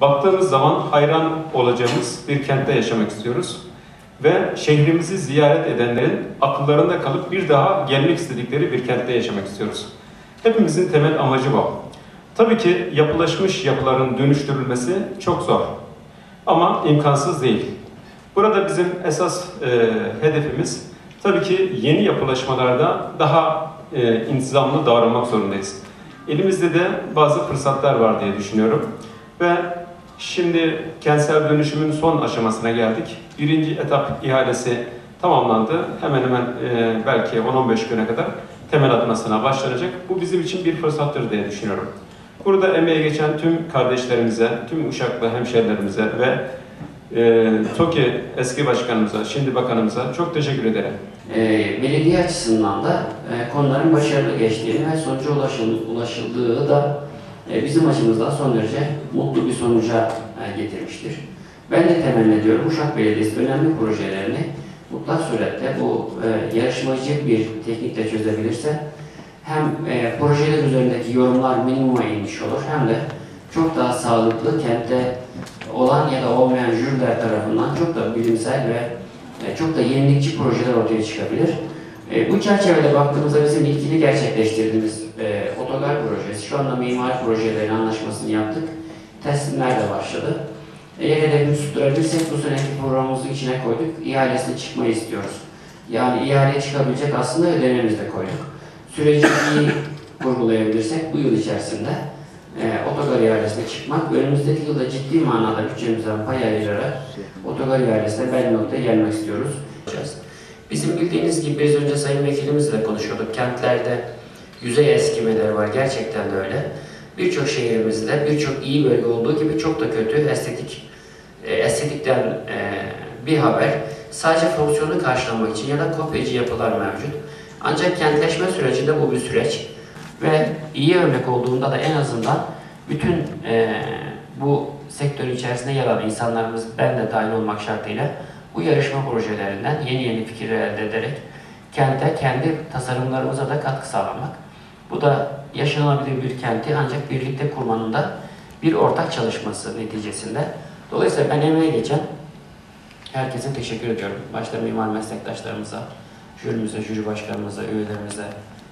Baktığımız zaman hayran olacağımız bir kentte yaşamak istiyoruz. Ve şehrimizi ziyaret edenlerin akıllarında kalıp bir daha gelmek istedikleri bir kentte yaşamak istiyoruz. Hepimizin temel amacı bu. Tabii ki yapılaşmış yapıların dönüştürülmesi çok zor. Ama imkansız değil. Burada bizim esas e, hedefimiz tabii ki yeni yapılaşmalarda daha e, intizamlı davranmak zorundayız. Elimizde de bazı fırsatlar var diye düşünüyorum. Ve şimdi kentsel dönüşümün son aşamasına geldik. Birinci etap ihalesi tamamlandı. Hemen hemen e, belki 10-15 güne kadar temel atmasına başlanacak. Bu bizim için bir fırsattır diye düşünüyorum. Burada emeğe geçen tüm kardeşlerimize, tüm Uşaklı hemşerilerimize ve e, TOKİ eski başkanımıza, şimdi bakanımıza çok teşekkür ederim. E, belediye açısından da e, konuların başarılı geçtiğini ve sonuca ulaşıl, ulaşıldığı da bizim açımızdan son derece mutlu bir sonuca e, getirmiştir. Ben de temenni ediyorum Uşak Belediyesi önemli projelerini mutlak surette bu e, yarışmacı bir teknikle çözebilirse hem e, projeler üzerindeki yorumlar minimuma inmiş olur hem de çok daha sağlıklı kentte olan ya da olmayan jüriler tarafından çok da bilimsel ve e, çok da yenilikçi projeler ortaya çıkabilir. E, bu çerçevede baktığımızda bizim ilgili gerçekleştirdiğimiz e, otogar projesi, şu anda mimari projelerin anlaşmasını yaptık. Teslimler de başladı. Eğer hedefimizi tutturabilirsek bu seneki programımızın içine koyduk. İhalesine çıkmayı istiyoruz. Yani ihaleye çıkabilecek aslında ödememizi de koyduk. Süreci iyi kurgulayabilirsek bu yıl içerisinde e, otogar ihalesine çıkmak, önümüzdeki yılda ciddi manada bütçemizden pay ayırarak otogar ihalesine belli noktaya gelmek istiyoruz. Bizim bildiğiniz gibi biz önce Sayın Vekilimizle konuşuyorduk. Kentlerde yüzey eskimeleri var. Gerçekten de öyle. Birçok şehrimizde birçok iyi bölge olduğu gibi çok da kötü estetik e, estetikten e, bir haber. Sadece fonksiyonu karşılamak için ya da kopyacı yapılar mevcut. Ancak kentleşme sürecinde bu bir süreç ve iyi örnek olduğunda da en azından bütün e, bu sektör içerisinde yer alan insanlarımız ben de dahil olmak şartıyla bu yarışma projelerinden yeni yeni fikirler elde ederek kente, kendi tasarımlarımıza da katkı sağlamak. Bu da yaşanabilir bir kenti ancak birlikte kurmanın da bir ortak çalışması neticesinde. Dolayısıyla ben emeğe geçen herkese teşekkür ediyorum. Başta mimar meslektaşlarımıza, jürimize, jüri başkanımıza, üyelerimize,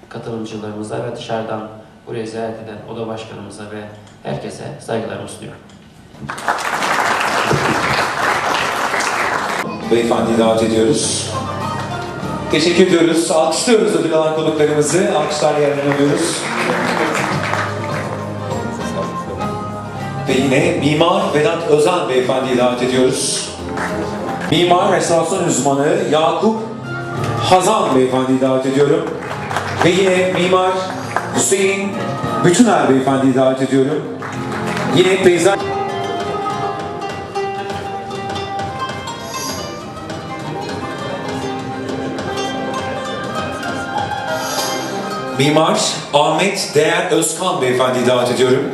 katılımcılarımıza ve dışarıdan buraya ziyaret eden oda başkanımıza ve herkese saygılarımı sunuyorum. Beyefendiyi davet ediyoruz. Teşekkür ediyoruz. Alkışlıyoruz ödül alan konuklarımızı. Alkışlarla yerlerine alıyoruz. Ve yine Mimar Vedat Özen Beyefendiyi davet ediyoruz. Mimar Restorasyon Uzmanı Yakup Hazan Beyefendiyi davet ediyorum. Ve yine Mimar Hüseyin Bütüner Beyefendiyi davet ediyorum. Yine peyzaj... Mimar Ahmet Değer Özkan Beyefendiyi davet ediyorum.